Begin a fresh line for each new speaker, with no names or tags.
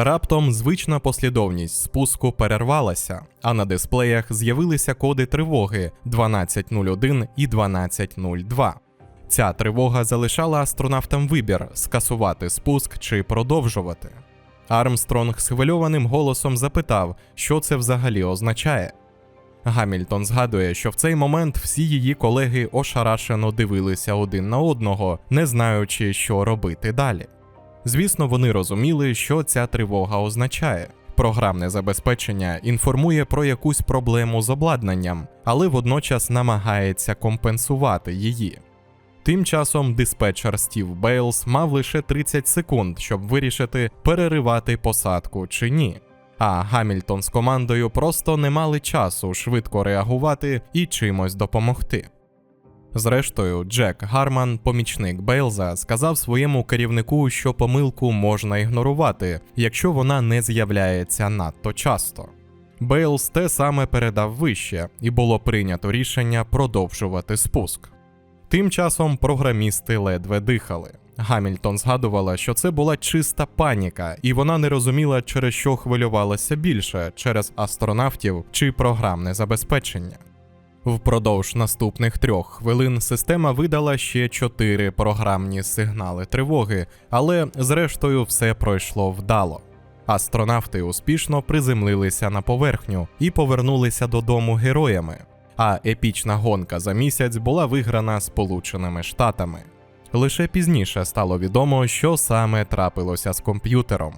Раптом звична послідовність спуску перервалася, а на дисплеях з'явилися коди тривоги 1201 і 1202. Ця тривога залишала астронавтам вибір скасувати спуск чи продовжувати. Армстронг схвильованим голосом запитав, що це взагалі означає. Гамільтон згадує, що в цей момент всі її колеги ошарашено дивилися один на одного, не знаючи, що робити далі. Звісно, вони розуміли, що ця тривога означає. Програмне забезпечення інформує про якусь проблему з обладнанням, але водночас намагається компенсувати її. Тим часом диспетчер Стів Бейлс мав лише 30 секунд, щоб вирішити, переривати посадку чи ні. А Гамільтон з командою просто не мали часу швидко реагувати і чимось допомогти. Зрештою, Джек Гарман, помічник Бейлза, сказав своєму керівнику, що помилку можна ігнорувати, якщо вона не з'являється надто часто. Бейлз те саме передав вище, і було прийнято рішення продовжувати спуск. Тим часом програмісти ледве дихали. Гамільтон згадувала, що це була чиста паніка, і вона не розуміла, через що хвилювалася більше через астронавтів чи програмне забезпечення. Впродовж наступних трьох хвилин система видала ще чотири програмні сигнали тривоги, але зрештою все пройшло вдало. Астронавти успішно приземлилися на поверхню і повернулися додому героями. А епічна гонка за місяць була виграна Сполученими Штатами. Лише пізніше стало відомо, що саме трапилося з комп'ютером.